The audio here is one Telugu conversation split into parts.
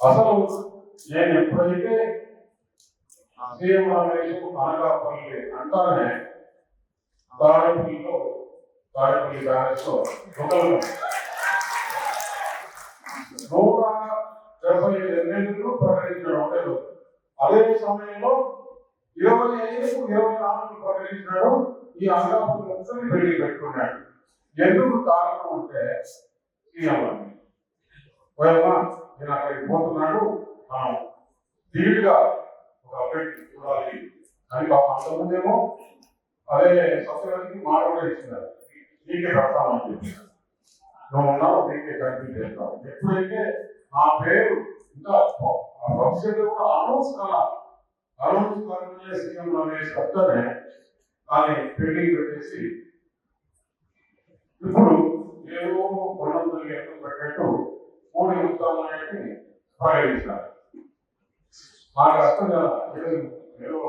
అసలు నేను ఎప్పుడైతే సీఎం రమేష్ అనకాపల్లి అంటానే తాడేపల్లిలో తాడేపల్లి బ్యాలెన్స్లో ఒకరు నూట డెబ్బై ఎనిమిదిలో ప్రకటించడం లేదు అదే సమయంలో ఇరవై ఐదు ఇరవై నాలుగు ప్రకటించినాడు ఈ అనకాపల్లి ముక్కని పెళ్ళి పెట్టుకున్నాడు ఎందుకు కారణం అంటే సీఎం అని పోయమ్మా నేను అక్కడికి పోతున్నాడు మనం ధీటుగా ఒక అప్డేట్ చూడాలి. అని పాప అంతకుముందేమో అదే సత్యవతికి మాట కూడా ఇచ్చినారు నీకే కడతామని చెప్పి. నువ్వు ఉన్నావు నీకే కంటిన్యూ చేస్తావు. ఎప్పుడైతే నా పేరు ఇంకా భవిష్యత్తు కూడా అనౌన్స్ కాల అనౌన్స్ కాకుండా సీఎం రమేష్ చెప్తానే దాన్ని పెండింగ్ పెట్టేసి ఇప్పుడు ఏదో కొనందరూ ఎక్కడ పెట్టట్టు మూడు యుక్తాలని ప్రకటించారు మాకు అర్థం కదా. ఏదో ఏదో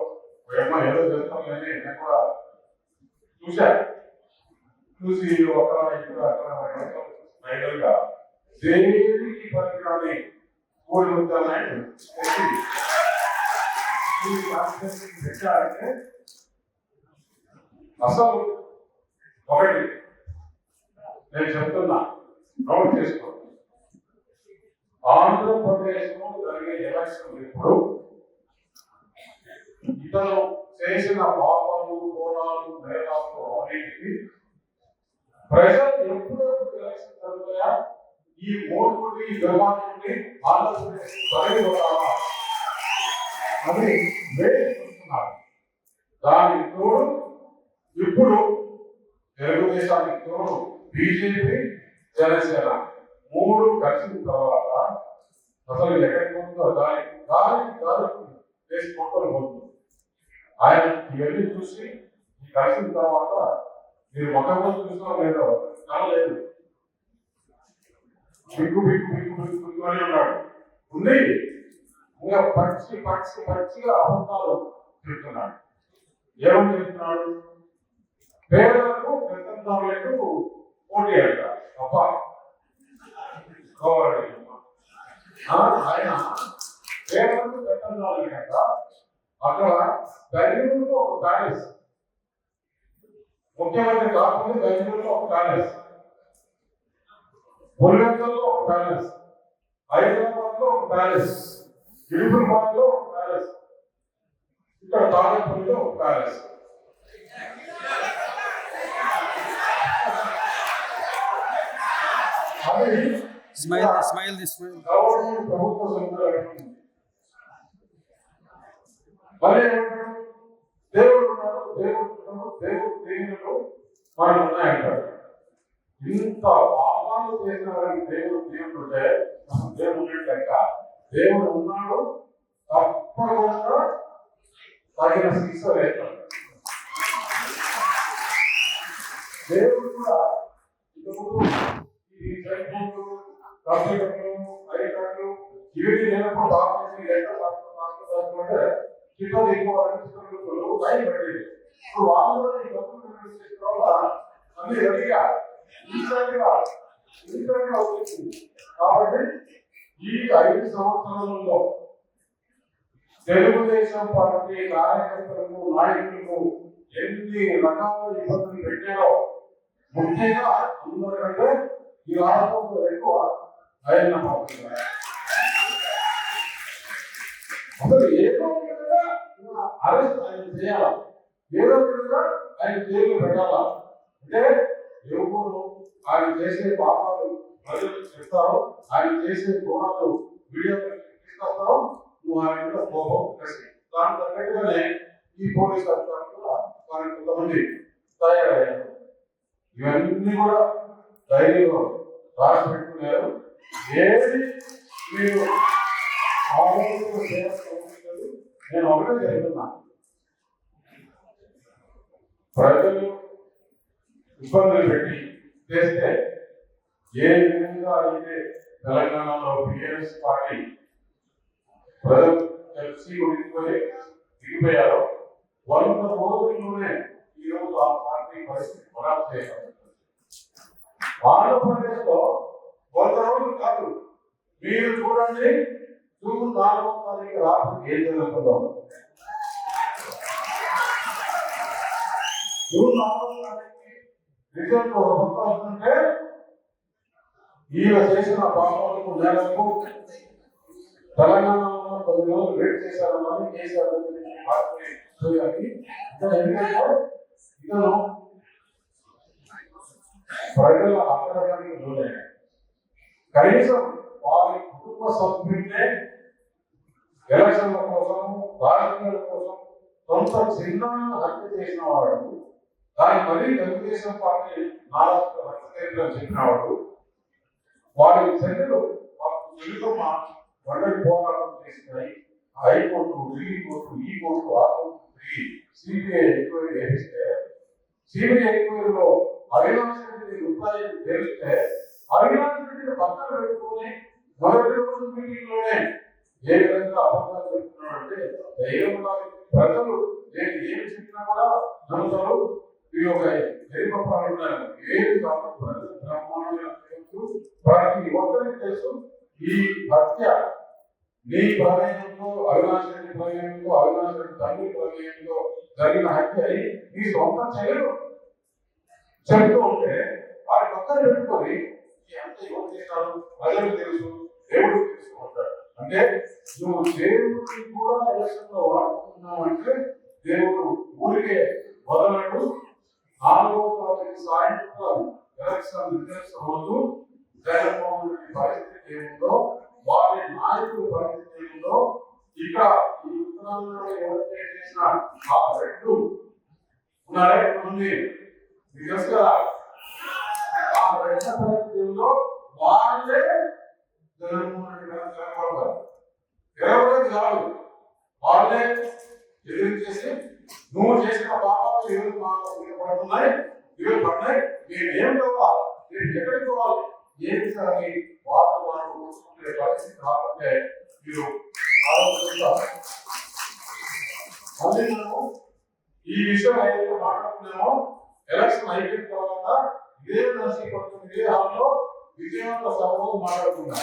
ఏమో ఏదో చేస్తాం కానీ నేను కూడా చూశాను. చూసి ఒక ఇక్కడ అక్కడ ఫైనల్గా దేనికి పనికిరాని మూడు యుక్తాలని పెట్టాలంటే అసలు ఒకటి నేను చెప్తున్నా నోట్ చేసుకోండి ఆంధ్రప్రదేశ్లో జరిగే ఎలక్షన్ ఇప్పుడు ఇతను చేసిన పాపాలు కోణాలు మేధాలు అన్నింటికి ప్రజలు ఎప్పుడెప్పుడు ఎలక్షన్ జరుగుతాయా? ఈ మూడు ఈ గ్రామాల నుండి ఆంధ్రప్రదేశ్ తరలి పోతావా అని వేడుకుంటున్నారు. దానికి తోడు ఇప్పుడు తెలుగుదేశానికి తోడు బీజేపీ జనసేన మూడు కలిసిన తర్వాత అసలు ఎక్కడికి పోతుందో దాని దాని దారి వేసి మొక్కలు పోతుంది ఆయన ఇవన్నీ చూసి ఈ కలిసిన తర్వాత మీరు మొట్టమొదటి చూసినా లేదో కాలేదు బిగ్గు బిగ్గు బిగ్గు బిగ్గు అని ఉన్నాడు ఉంది ఇంకా పచ్చి పచ్చి పచ్చిగా అబద్ధాలు చెప్తున్నాడు ఏమని చెప్తున్నాడు పేదలకు పెద్దంతాలకు పోటీ అంట. తప్ప కావాలి ఆయన పేదలకు పెద్దంతాలకంట అక్కడ బెంగళూరులో ఒక ప్యాలెస్ ముఖ్యమంత్రి కాకుండా బెంగళూరులో ఒక ప్యాలెస్ పులివెందుల్లో ఒక ప్యాలెస్ హైదరాబాద్లో ఒక ప్యాలెస్ ఇడుపులపాడు లో ఒక ప్యాలెస్ ఇక్కడ తాడేపల్లిలో ఒక ప్యాలెస్ అది స్మైల్ స్మైల్ స్మైల్ ప్రభుత్వ మరి దేవుడు దేవుడు దేవుడు దేవుడు మనం ఉన్నాయంటాడు ఇంత పాపాలు చేసిన వారికి దేవుడు దేవుడు ఉంటే దేవుడు ఉన్నట్లెక్క దేవుడు ఉన్నాడు తప్పకుండా తగిన శిక్ష వేస్తాడు. దేవుడు కూడా ఇంతకుముందు ఈ ఫోన్లు కంప్యూటర్లు ఐకార్డులు ఇవి లేనప్పుడు డాక్యుమెంట్స్ లెటర్ రాసుకుంటే ఎక్కువ అనిపిస్తున్నప్పుడు ఇప్పుడు వాళ్ళు ఈ కంప్యూటర్ అన్ని రెడీగా. కాబట్టి ఈ ఐదు సంవత్సరాలలో తెలుగుదేశం పార్టీ కార్యకర్తలకు నాయకులకు ఎన్ని రకాల ఇబ్బందులు పెట్టారో ముఖ్యంగా అందరికంటే ఈ రాష్ట్రంలో ఎక్కువ ఆయన అసలు ఏదో విధంగా అరెస్ట్ ఆయన చేయాలా ఏదో విధంగా ఆయన జైలు పెట్టాలా అంటే ఎవరు ఆయన చేసే పాపాలు ప్రజలు చెప్తారో ఆయన చేసే గుణాలు వీడియో తీసుకొస్తారో నువ్వు ఆయన మీద కోపం కసి దాని తగ్గట్టుగానే ఈ పోలీస్ అధికారులు కూడా వారికి కొంతమంది తయారయ్యారు ఇవన్నీ కూడా డైరీలో రాసి పెట్టుకున్నారు. మీరు ఆలోచన చేయాల్సిన నేను ఒకటే చెప్తున్నా ప్రజలు ఇబ్బందులు పెట్టి చేస్తే ఏ విధంగా అయితే తెలంగాణలో బిఎస్ పార్టీ ప్రజలు తెలిసి ఉడికిపోయి దిగిపోయారో వంద రోజుల్లోనే ఈ రోజు ఆ పార్టీ పరిస్థితి కొలాప్స్ చేయగలుగుతుంది ఆంధ్రప్రదేశ్ లో వంద రోజులు కాదు. మీరు చూడండి జూన్ నాలుగో తారీఖు రాత్రి ఏం జరుగుతుందో జూన్ నాలుగో తారీఖు రిజల్ట్ ఒక పక్క వస్తుంటే ఈయన చేసిన పాపాలకు నేలకు తెలంగాణలో పది రోజులు వెయిట్ చేశారని కేసీఆర్ పార్టీ చూడాలి. ఇతను ఎందుకంటే ఇతను ప్రజల అక్రమానికి లోనయ్యాడు. కనీసం వారి కుటుంబ సభ్యులే ఎలక్షన్ల కోసం రాజకీయాల కోసం సొంత చిన్న హత్య చేసిన వాడు దాని మళ్ళీ తెలుగుదేశం పార్టీ నాలుగు హత్య చెప్పిన వాడు వారి చర్యలు తెలుగుమ్మ ఒంటరి పోరాటం చేసినాయి. హైకోర్టు ఢిల్లీ కోర్టు ఈ కోర్టు ఆ కోర్టు తిరిగి సిబిఐ ఎంక్వైరీ చేస్తే సిబిఐ ఎంక్వైరీలో అవినాశ రూపాయలు తెలిస్తే అవినాష్ పక్కన పెట్టుకొని మొదటి రోజు మీటింగ్లోనే ఏ విధంగా అబద్ధాలు చెప్తున్నాడంటే ధైర్యం ఉండాలి ప్రజలు నేను ఏమి చెప్పినా కూడా నమ్ముతారు. ఈ ఒక ఎరిపప్పాలు ఉన్నారు ఏది కాదు ప్రజలు బ్రహ్మాండమైన తెలుసు ప్రతి ఒక్కరికి తెలుసు ఈ హత్య నీ ప్రమేయంతో అవినాష్ రెడ్డి ప్రమేయంతో అవినాష్ రెడ్డి జరిగిన హత్య అయి నీ సొంత చెల్లెలు చెప్తూ ఉంటే వారి పక్కన పెట్టుకొని ఈ అంత ఎవరు తెలుసు దేవుడు తెలుసు అంటే నువ్వు దేవుడిని కూడా ఎలక్షన్లో వాడుతున్నావు అంటే దేవుడు ఊరికే వదలడు నాలుగో తారీఖు సాయంత్రం ఎలక్షన్ రిజల్ట్స్ రోజు జగన్మోహన్ రెడ్డి పరిస్థితి ఏముందో వారి నాయకుల పరిస్థితి ఏముందో ఇక ఈ ఉత్తరాంధ్రలో ఎవరైతే చేసిన ఆ రెండు ఉన్నారే కొంతమంది తెలుసు కదా ఆ రెండు పరిస్థితుల్లో వాళ్ళే జగన్మోహన్ రెడ్డి గారు జగన్మోహన్ ఎవరైతే కాదు వాళ్ళే ఎదిరించేసి నువ్వు చేసిన పాపాలు ఎవరు మాకు పడుతున్నాయి ఇవి పడినాయి నేను ఏం కావాలి నేను ఎక్కడికి పోవాలి ఏమి సారి వాళ్ళు వాళ్ళు చూసుకునే పరిస్థితి రాకుంటే మీరు ఆలోచిస్తారు మళ్ళీ మనం ఈ విషయం ఏదైతే మాట్లాడుతున్నామో ఎలక్షన్ అయిపోయిన తర్వాత ఇదే నర్సీపట్నం ఏ హాల్లో విజయవంత సభలో మాట్లాడుతున్నాం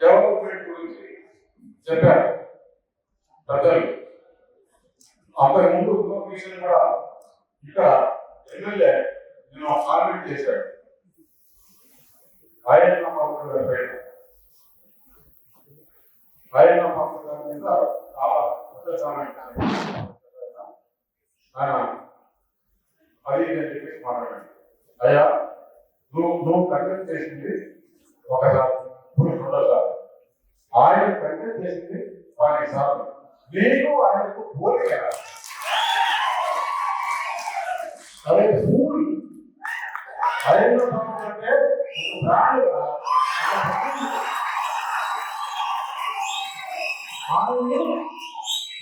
డెవలప్మెంట్ గురించి చెప్పారు పెద్దలు. అంతకు ముందు ఇంకొక కూడా ఇక్కడ ఎమ్మెల్యే నేను కామెంట్ చేశాడు. ఆయన పాత్ర ఆయన పాత్ర అది నేను చెప్పేసి మాట్లాడాను అయ్యా నువ్వు నువ్వు కంటెంట్ చేసింది ఒకసారి ఇప్పుడు రెండోసారి ఆయన కంటెంట్ చేసింది పది సార్లు నీకు ఆయనకు పోలిక అదే పూల్ అదేంటో అంటే ఒక ప్రాణిగా ఒక పక్షి. ఆయన్ని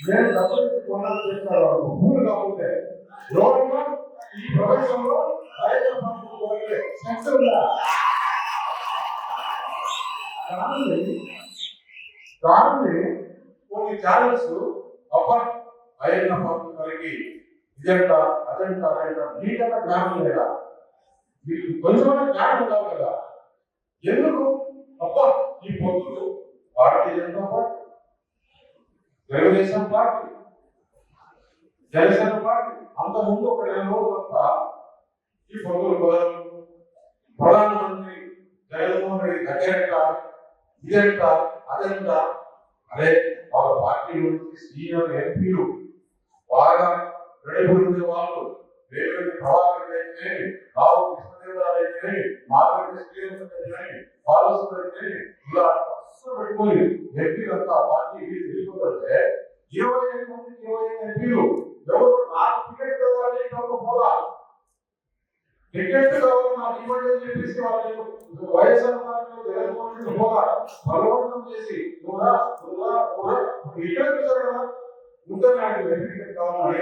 నేను డబ్బులు కొనాలి చేస్తాడు వాడు పూలు కాకపోతే ఈ ప్రపంచంలో రైతు శక్తి ఉందా కానీ కొన్ని ఛానల్స్ అప్ప అయిన వారికి ఇదంట అదంట అదంట నీకన్నా జ్ఞానం లేదా మీకు కొంచెమైనా జ్ఞానం ఉండాలి కదా. ఎందుకు? అప్ప ఈ పొద్దులు Bharatiya Janata party Telugu Desam party. Janasena party. అంత ముందు ఒక నెల రోజులంతా ఈ పొద్దులు బదులు ప్రధానమంత్రి జగన్మోహన్ రెడ్డి దగ్గరంట ఇదంట అదంట అదే వాళ్ళ పార్టీ నుంచి సీనియర్ ఎంపీలు బాగా రెడీబడి వాళ్ళు. రేవంత్ ప్రభాకర్ అయితే రావు కృష్ణదేవరావు అయితే మార్గరెడ్డి శ్రీనివాస అయితే బాలసుబ్రహ్మణ్యం అయితే ఇలా అస్సలు పెట్టుకొని ఎంపీలంతా పార్టీ వెళ్ళిపోతుంటే ఇరవై ఐదు మంది ఇరవై ఐదు ఎంపీలు ఎవరు నాకు టికెట్ కావాలి పోదా టికెట్ కావాలి నాకు ఇవ్వండి అని చెప్పేసి వాళ్ళు వైఎస్ఆర్ పార్టీలో జగన్మోహన్ రెడ్డి పోదా బలవంతం చేసి నువ్వురా నువ్వురా నువ్వురా ఇక్కడ చూసారు కదా ఉంటే నాకు టికెట్ కావాలని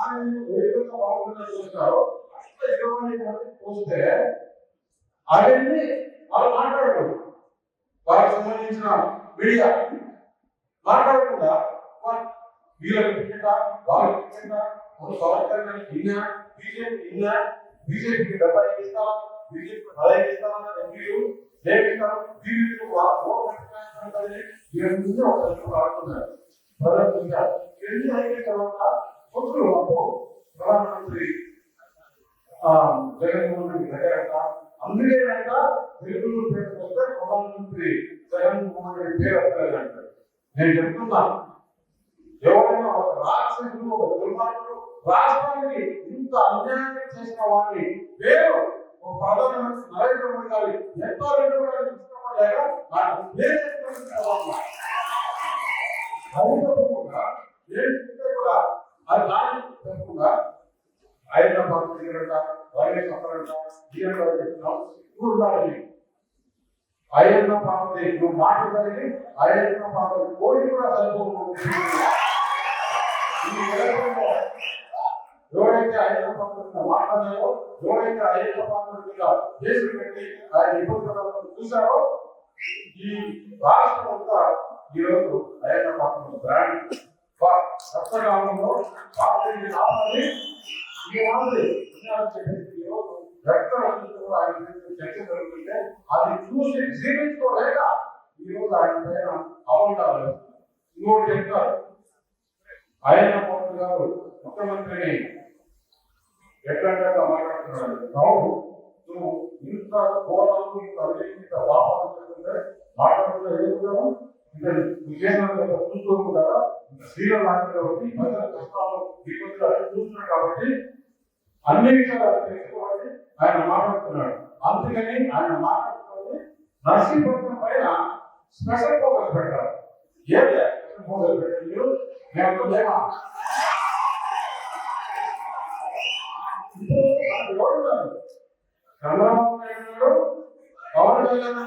ఆయన ఏ విధంగా బాగుంటుందని చూస్తారో అట్లా అవన్నీ వాళ్ళు మాట్లాడరు వాళ్ళకి సంబంధించిన మీడియా మాట్లాడకుండా వీళ్ళకి టికెట్ వాళ్ళకి టికెట్ పవన్ ఇన్నా బీజేపీ ఇన్నా బీజేపీకి బీజేపీ పదహైదు ఇస్తారా ఎంపీలు లేపిస్తారు? బీజేపీ వాళ్ళ ఓట్లు ఇవన్నీ ఒక ఆడుతున్నారు ప్రజలు ఎన్ని అయిన తర్వాత ప్రధానమంత్రి జగన్మోహన్ రెడ్డి దగ్గర అందుకే కనుక తెలుగులో పేరు వస్తే ప్రధానమంత్రి జగన్మోహన్ రెడ్డి పేరు వస్తలేదంట నేను చెప్తున్నాను ఎవరైనా ఒక రాక్షసుడు ఒక రాష్ట్రానికి ఇంత అన్యాయం చేసిన వాడిని పేరు ఒక ప్రధానమంత్రి నరేంద్ర మోడీ గారి ఎంతో రెండు కూడా ఇష్టపడలేక నాకు అది తప్పకుండా నేను చెప్తే కూడా అది దాని తప్పకుండా ఆయన పాత్ర తీరట వారి సఫరట తీరట చెప్తున్నాం ఇప్పుడు ఉండాలి ఆయన పాత్ర నువ్వు మాట్లాడాలి ఆయన పాత్ర కోడి కూడా సరిపోతుంది ఈ ఎలక్షన్లో ఎవరైతే ఆయన పాత్ర మాట్లాడారో ఎవరైతే ఆయన పాత్ర మీద కేసులు పెట్టి ఆయన ఇబ్బందులను చూశారో ఈ రాష్ట్రం అంతా ఈరోజు ఆయన పాత్ర బ్రాండ్ సప్తకాలంలో పార్టీని ఆపాలి రక్తం ఆయన చర్చ జరుగుతుంటే అది చూసి జీవించుకోలేక ఈ రోజు ఆయన పైన అవంటారు ఇంకోటి చెప్తారు. ఆయన పవన్ గారు ముఖ్యమంత్రిని ఎట్లంటే మాట్లాడుతున్నాడు అవును నువ్వు ఇంత ఘోరాలు ఇంత ఇంత వాహనం చేస్తుంటే మాట్లాడుతున్నా ఎదుగుతాము ఇంకా విజయనగరం చూసుకోము కదా ఇంత లాంటి కాబట్టి ప్రజల కష్టాలు ఇబ్బందులు అన్ని చూస్తున్నాడు కాబట్టి అన్ని విషయాలు తెలుసుకోవాలి ఆయన మాట్లాడుతున్నాడు. అందుకని ఆయన మాట్లాడుతున్నది నర్సింగ్ పైన స్పెషల్ ఫోకస్ పెట్టారు ఏంటి ఫోకస్ పెట్టారు మేము లేమా చంద్రబాబు నాయుడు పవన్ కళ్యాణ్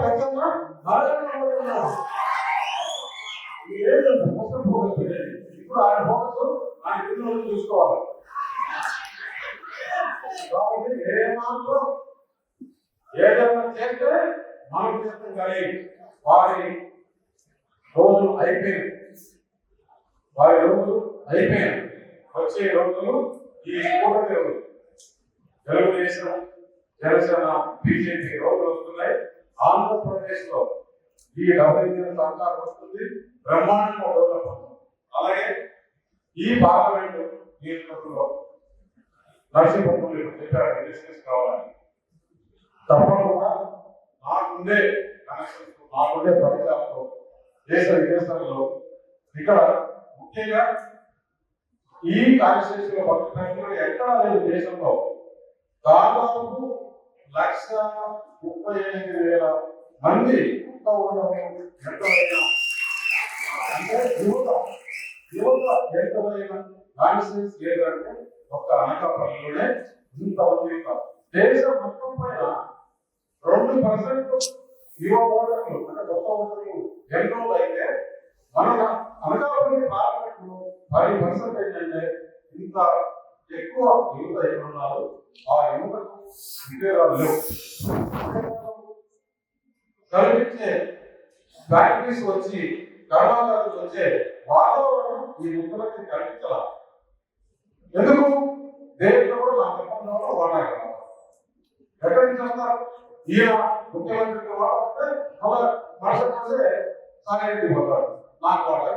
పెద్దమ్మ ఇప్పుడు ఆయన ఫోకస్ ఆయన చూసుకోవాలి? కాబట్టి ఏ మాత్రం ఏదైనా చేస్తే మనం చేస్తాం కానీ వారి రోజు అయిపోయింది వారి రోజు అయిపోయింది వచ్చే రోజులు ఈ కూటమి తెలుగుదేశం జనసేన బీజేపీ రోజులు వస్తున్నాయి. ఆంధ్రప్రదేశ్లో ఈ డెబ్బై సర్కార్ వస్తుంది. బ్రహ్మాండంగా డెవలప్ అవుతుంది. అలాగే ఈ పార్లమెంట్ నియోజకవర్గంలో నర్సింగ్ హోమ్ డిస్కస్ కావాలని తప్పకుండా నాకుండే కనెక్షన్స్ నాకుండే పరిచయాలతో దేశ విదేశాల్లో ఇక్కడ ముఖ్యంగా ఈ కాన్స్టిట్యూషన్ పక్కన ఎక్కడా లేదు దేశంలో. దాదాపు లక్ష ముప్పై ఎనిమిది వేల మంది కుక్క అంటే యువత యువత ఎంతమైన కాన్స్టిట్యూన్స్ లేదంటే ఒక అనకాపల్లిలోనే ఇంతమంది ఉన్నారు. దేశం మొత్తం పైన రెండు పర్సెంట్ యువ ఓటర్లు అంటే కొత్త ఓటర్లు ఎన్రోల్ అయితే మన అనకాపల్లి పార్లమెంట్ పది పర్సెంట్ ఏంటంటే ఇంత ఎక్కువ యువత ఎక్కడున్నారు ఆ యువతకు ఉద్యోగాలు లేవు కల్పించే ఫ్యాక్టరీస్ వచ్చి కర్మాగారాలు వచ్చే వాతావరణం ఈ ముఖ్యమంత్రి కల్పించాల ఎందుకు దేంట్లో కూడా నా ప్రపంచంలో వాడాలి ఎక్కడి నుంచి వస్తారు ఈయన ముఖ్యమంత్రికి వాడితే మళ్ళా మరుసటి రోజే సాయిరెడ్డి పోతాడు నాకు కావాలి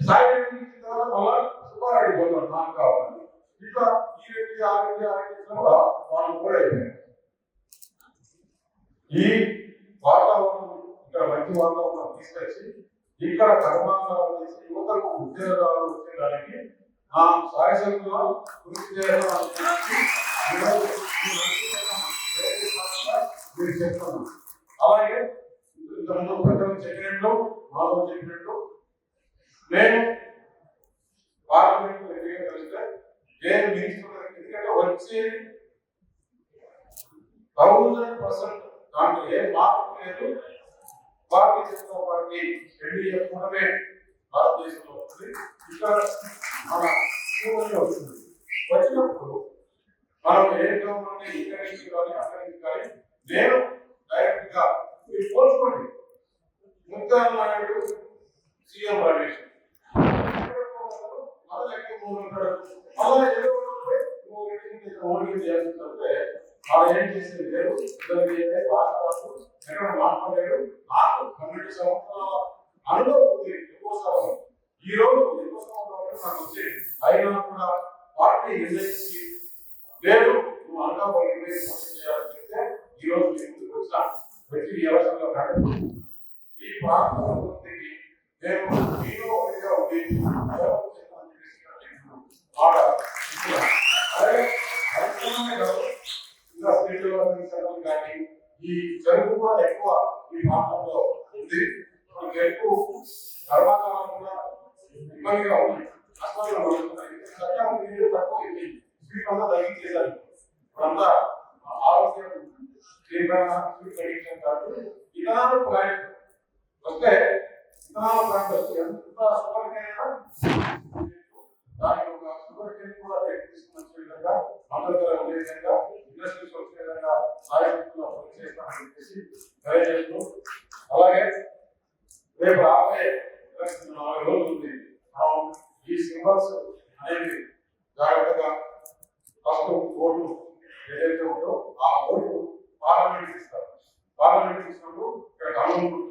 సాయిరెడ్డి ఇచ్చిన తర్వాత మళ్ళా సుబ్బారెడ్డి పోతాడు నాకు కావాలి ఇట్లా ఈ రెడ్డి ఆ రెడ్డి ఆ రెడ్డి కూడా వాళ్ళు కూడా అయిపోయారు ఈ వాతావరణం ఇక్కడ మంచి వాతావరణం తీసుకొచ్చి ఇక్కడ కర్మాగారాలు చేసి యువతకు ఉద్యోగాలు వచ్చేదానికి ఆ సాయశక్తులు కృషి చేయాలని మీరు చెప్తున్నాం అలాగే ఇంతకుముందు పెద్దలు చెప్పినట్లు మాలో చెప్పినట్లు నేను పార్లమెంట్ ఎన్నిక కలిస్తే నేను మినిస్టర్ ఎందుకంటే వచ్చే థౌజండ్ పర్సెంట్ దాంట్లో ఏ మార్పు లేదు. భారతీయ జనతా పార్టీ ఎన్డీఏ కూడమే భారతదేశంలో వస్తుంది ఇక్కడ మన స్కూల్లో వస్తుంది. వచ్చినప్పుడు మనం ఏ గ్రామంలోనే ఇక్కడ నుంచి కానీ అక్కడ నుంచి కానీ నేను డైరెక్ట్గా మీరు పోల్చుకోండి. ముద్దాం నాయుడు సీఎం రాజేష్. అలా ఏదో చేస్తుంటే వాళ్ళు ఏం చేసేది లేదు. ఇద్దరు ఎక్కడ మాట్లాడలేదు నాకు పన్నెండు సంవత్సరాల అందులో ఉంది ఎక్కువసారం ఈ రోజు కూడా పార్టీ నిర్ణయించి లేదు నువ్వు అనగా ఇరవై పోటీ చేయాలని ఈ రోజు మీ ముందుకు వచ్చిన ప్రతి కానీ ఈ జరుగు ఎక్కువ ఈ ప్రాంతంలో ఉంది వైపు ధర్మాకాలం కూడా ఇబ్బందిగా ఉంది. అసలు చట్టం తక్కువ ఇది అంతా Então,